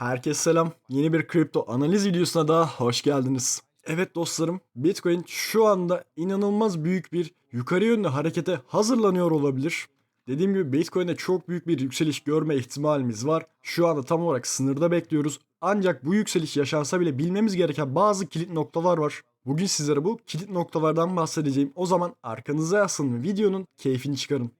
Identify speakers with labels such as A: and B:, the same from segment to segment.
A: Herkese selam. Yeni bir kripto analiz videosuna daha hoş geldiniz. Evet dostlarım, Bitcoin şu anda inanılmaz büyük bir yukarı yönlü harekete hazırlanıyor olabilir. Dediğim gibi Bitcoin'de çok büyük bir yükseliş görme ihtimalimiz var. Şu anda tam olarak sınırda bekliyoruz. Ancak bu yükseliş yaşansa bile bilmemiz gereken bazı kilit noktalar var. Bugün sizlere bu kilit noktalardan bahsedeceğim. O zaman arkanıza yaslanın videonun keyfini çıkarın.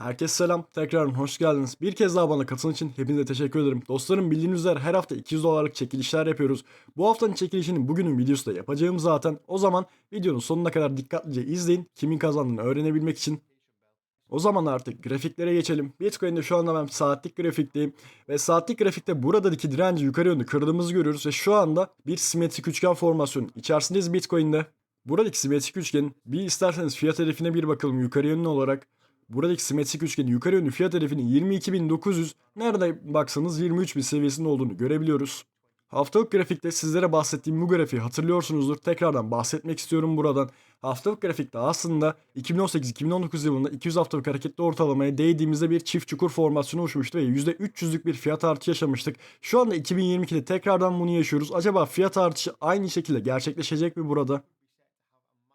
A: Herkese selam. Tekrar hoş geldiniz. Bir kez daha bana katılın için hepinize teşekkür ederim. Dostlarım bildiğiniz üzere her hafta 200 dolarlık çekilişler yapıyoruz. Bu haftanın çekilişini bugünün videosu da yapacağım zaten. O zaman videonun sonuna kadar dikkatlice izleyin. Kimin kazandığını öğrenebilmek için. O zaman artık grafiklere geçelim. Bitcoin'de şu anda ben saatlik grafikteyim. Ve saatlik grafikte buradaki direnci yukarı yönlü kırdığımızı görüyoruz. Ve şu anda bir simetrik üçgen formasyonu içerisindeyiz Bitcoin'de. Buradaki simetrik üçgenin bir isterseniz fiyat hedefine bir bakalım yukarı yönlü olarak. Buradaki simetrik üçgenin yukarı yönlü fiyat hedefinin 22.900 nerede baksanız 23.000 seviyesinde olduğunu görebiliyoruz. Haftalık grafikte sizlere bahsettiğim bu grafiği hatırlıyorsunuzdur. Tekrardan bahsetmek istiyorum buradan. Haftalık grafikte aslında 2018-2019 yılında 200 haftalık hareketli ortalamaya değdiğimizde bir çift çukur formasyonu oluşmuştu ve %300'lük bir fiyat artışı yaşamıştık. Şu anda 2022'de tekrardan bunu yaşıyoruz. Acaba fiyat artışı aynı şekilde gerçekleşecek mi burada?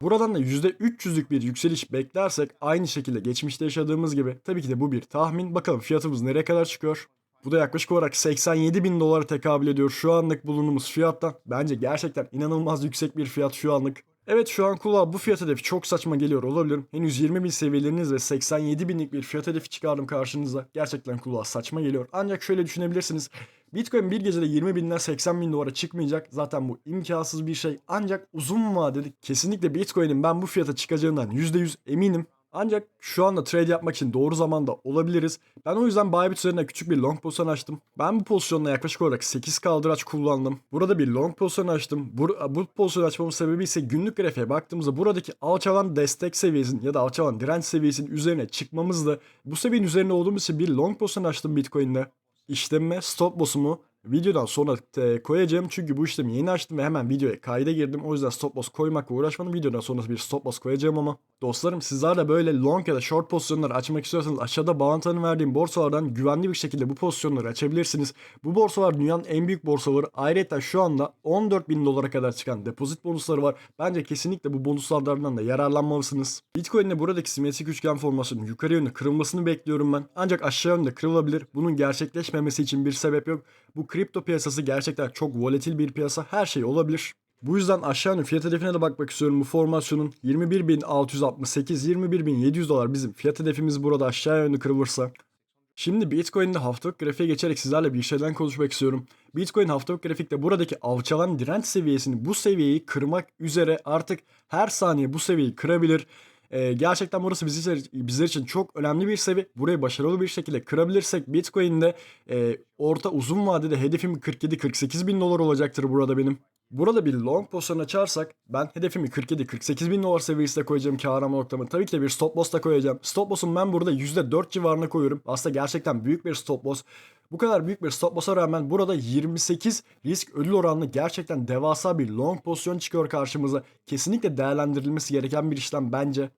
A: Buradan da %300'lük bir yükseliş beklersek aynı şekilde geçmişte yaşadığımız gibi tabii ki de bu bir tahmin. Bakalım fiyatımız nereye kadar çıkıyor? Bu da yaklaşık olarak 87 bin dolara tekabül ediyor şu anlık bulunduğumuz fiyattan. Bence gerçekten inanılmaz yüksek bir fiyat şu anlık. Evet şu an kulağa bu fiyat hedefi çok saçma geliyor olabilir. Henüz 20 bin seviyeleriniz ve 87 binlik bir fiyat hedefi çıkardım karşınıza. Gerçekten kulağa saçma geliyor. Ancak şöyle düşünebilirsiniz. Bitcoin bir gecede 20 binden 80 bin dolara çıkmayacak. Zaten bu imkansız bir şey. Ancak uzun vadeli kesinlikle Bitcoin'in ben bu fiyata çıkacağından %100 eminim. Ancak şu anda trade yapmak için doğru zamanda olabiliriz. Ben o yüzden Bybit üzerine küçük bir long pozisyon açtım. Ben bu pozisyonla yaklaşık olarak 8 kaldıraç kullandım. Burada bir long pozisyon açtım. Bu, bu pozisyonu açmamın sebebi ise günlük grafiğe baktığımızda buradaki alçalan destek seviyesinin ya da alçalan direnç seviyesinin üzerine çıkmamızdı. Bu seviyenin üzerinde olduğumuz için bir long pozisyon açtım Bitcoin'de. İşlemime stop loss'umu videodan sonra e, koyacağım. Çünkü bu işlemi yeni açtım ve hemen videoya kayda girdim. O yüzden stop loss koymakla uğraşmadım. Videodan sonra bir stop loss koyacağım ama. Dostlarım sizler de böyle long ya da short pozisyonları açmak istiyorsanız aşağıda bağlantının verdiğim borsalardan güvenli bir şekilde bu pozisyonları açabilirsiniz. Bu borsalar dünyanın en büyük borsaları. Ayrıca şu anda 14 bin dolara kadar çıkan depozit bonusları var. Bence kesinlikle bu bonuslardan da yararlanmalısınız. Bitcoin'de buradaki simetrik üçgen formasyonun yukarı yönlü kırılmasını bekliyorum ben. Ancak aşağı yönde kırılabilir. Bunun gerçekleşmemesi için bir sebep yok. Bu kripto piyasası gerçekten çok volatil bir piyasa. Her şey olabilir. Bu yüzden aşağı yönlü fiyat hedefine de bakmak istiyorum. Bu formasyonun 21.668, 21.700 dolar bizim fiyat hedefimiz burada aşağı yönlü kırılırsa. Şimdi Bitcoin'de haftalık grafiğe geçerek sizlerle bir şeyden konuşmak istiyorum. Bitcoin haftalık grafikte buradaki alçalan direnç seviyesini bu seviyeyi kırmak üzere artık her saniye bu seviyeyi kırabilir. Ee, gerçekten burası bizler, bizler için çok önemli bir seviye. Burayı başarılı bir şekilde kırabilirsek Bitcoin'de e, orta uzun vadede hedefim 47-48 bin dolar olacaktır burada benim. Burada bir long pozisyon açarsak ben hedefimi 47-48 bin dolar seviyesinde koyacağım kar arama noktamı. Tabii ki de bir stop loss da koyacağım. Stop loss'um ben burada %4 civarına koyuyorum. Aslında gerçekten büyük bir stop loss. Bu kadar büyük bir stop loss'a rağmen burada 28 risk ödül oranlı gerçekten devasa bir long pozisyon çıkıyor karşımıza. Kesinlikle değerlendirilmesi gereken bir işlem bence.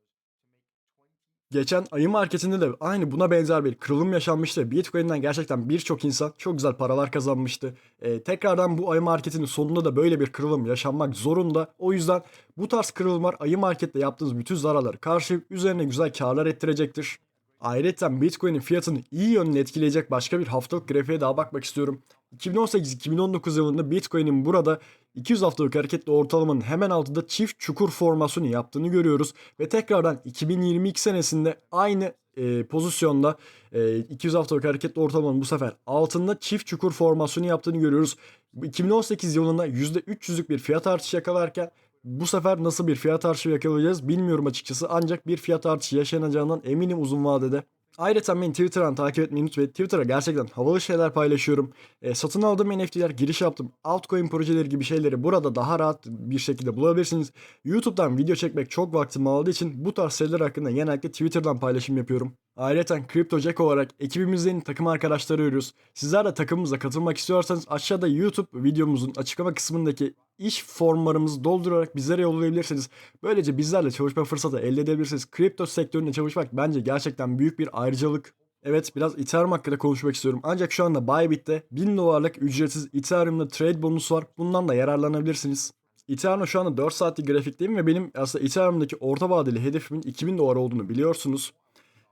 A: Geçen ayı marketinde de aynı buna benzer bir kırılım yaşanmıştı. Bitcoin'den gerçekten birçok insan çok güzel paralar kazanmıştı. Ee, tekrardan bu ayı marketinin sonunda da böyle bir kırılım yaşanmak zorunda. O yüzden bu tarz kırılımlar ayı markette yaptığınız bütün zararları karşı üzerine güzel karlar ettirecektir. Ayrıca Bitcoin'in fiyatını iyi yönde etkileyecek başka bir haftalık grafiğe daha bakmak istiyorum. 2018-2019 yılında Bitcoin'in burada 200 haftalık hareketli ortalamanın hemen altında çift çukur formasyonu yaptığını görüyoruz. Ve tekrardan 2022 senesinde aynı e, pozisyonda e, 200 haftalık hareketli ortalamanın bu sefer altında çift çukur formasyonu yaptığını görüyoruz. 2018 yılında %300'lük bir fiyat artışı yakalarken bu sefer nasıl bir fiyat artışı yakalayacağız bilmiyorum açıkçası. Ancak bir fiyat artışı yaşanacağından eminim uzun vadede. Ayrıca beni Twitter'dan takip etmeyi unutmayın. Twitter'a gerçekten havalı şeyler paylaşıyorum. E, satın aldığım NFT'ler, giriş yaptım. Altcoin projeleri gibi şeyleri burada daha rahat bir şekilde bulabilirsiniz. YouTube'dan video çekmek çok vaktimi aldığı için bu tarz şeyler hakkında genellikle Twitter'dan paylaşım yapıyorum. Ayrıca CryptoJack olarak ekibimizin takım arkadaşları arıyoruz. Sizler de takımımıza katılmak istiyorsanız aşağıda YouTube videomuzun açıklama kısmındaki iş formlarımızı doldurarak bizlere yollayabilirsiniz. Böylece bizlerle çalışma fırsatı elde edebilirsiniz. Kripto sektöründe çalışmak bence gerçekten büyük bir ayrıcalık. Evet biraz Ethereum hakkında konuşmak istiyorum. Ancak şu anda Bybit'te 1000 dolarlık ücretsiz Ethereum'da trade bonusu var. Bundan da yararlanabilirsiniz. Ethereum şu anda 4 saatlik grafikteyim ve benim aslında Ethereum'daki orta vadeli hedefimin 2000 dolar olduğunu biliyorsunuz.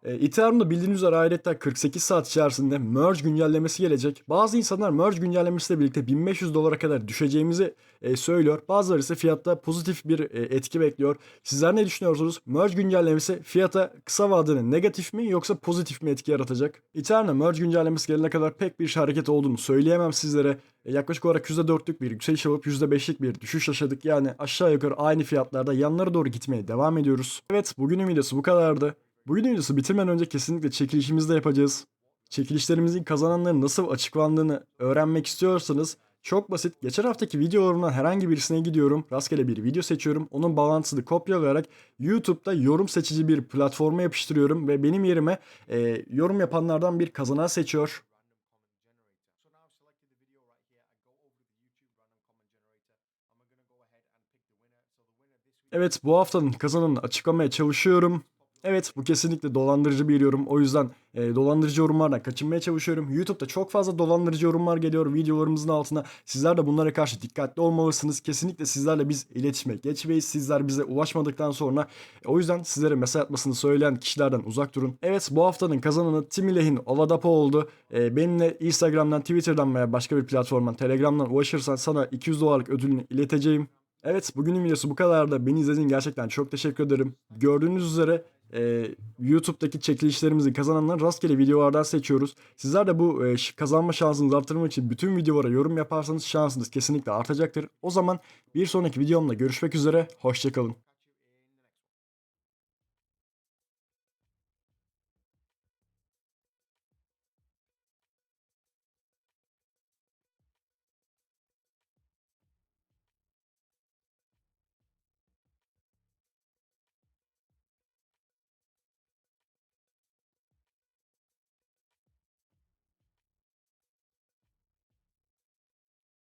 A: E, Ethereum'da bildiğiniz üzere ayrıca 48 saat içerisinde merge güncellemesi gelecek. Bazı insanlar merge güncellemesiyle birlikte 1500 dolara kadar düşeceğimizi e, söylüyor. Bazıları ise fiyatta pozitif bir e, etki bekliyor. Sizler ne düşünüyorsunuz? Merge güncellemesi fiyata kısa vadede negatif mi yoksa pozitif mi etki yaratacak? Ethereum'da merge güncellemesi gelene kadar pek bir hareket olduğunu söyleyemem sizlere. E, yaklaşık olarak %4'lük bir yükseliş alıp %5'lik bir düşüş yaşadık. Yani aşağı yukarı aynı fiyatlarda yanlara doğru gitmeye devam ediyoruz. Evet bugünün videosu bu kadardı. Bugünün videosu bitirmeden önce kesinlikle çekilişimizi de yapacağız. Çekilişlerimizin kazananların nasıl açıklandığını öğrenmek istiyorsanız çok basit. Geçen haftaki videolarımdan herhangi birisine gidiyorum. Rastgele bir video seçiyorum. Onun bağlantısını kopyalayarak YouTube'da yorum seçici bir platforma yapıştırıyorum. Ve benim yerime e, yorum yapanlardan bir kazanan seçiyor.
B: Video
A: Evet bu haftanın kazananını açıklamaya çalışıyorum. Evet bu kesinlikle dolandırıcı bir yorum. O yüzden e, dolandırıcı yorumlardan kaçınmaya çalışıyorum. YouTube'da çok fazla dolandırıcı yorumlar geliyor videolarımızın altına. Sizler de bunlara karşı dikkatli olmalısınız. Kesinlikle sizlerle biz iletişime geçmeyiz. Sizler bize ulaşmadıktan sonra e, o yüzden sizlere mesaj atmasını söyleyen kişilerden uzak durun. Evet bu haftanın kazananı Timilehin Oladapo oldu. E, benimle Instagram'dan, Twitter'dan veya başka bir platformdan, Telegram'dan ulaşırsan sana 200 dolarlık ödülünü ileteceğim. Evet bugünün videosu bu kadardı. Beni izlediğin gerçekten çok teşekkür ederim. Gördüğünüz üzere e, YouTube'daki çekilişlerimizi kazananları rastgele videolardan seçiyoruz. Sizler de bu e, kazanma şansınızı artırmak için bütün videolara yorum yaparsanız şansınız kesinlikle artacaktır. O zaman bir sonraki videomda görüşmek üzere. Hoşçakalın.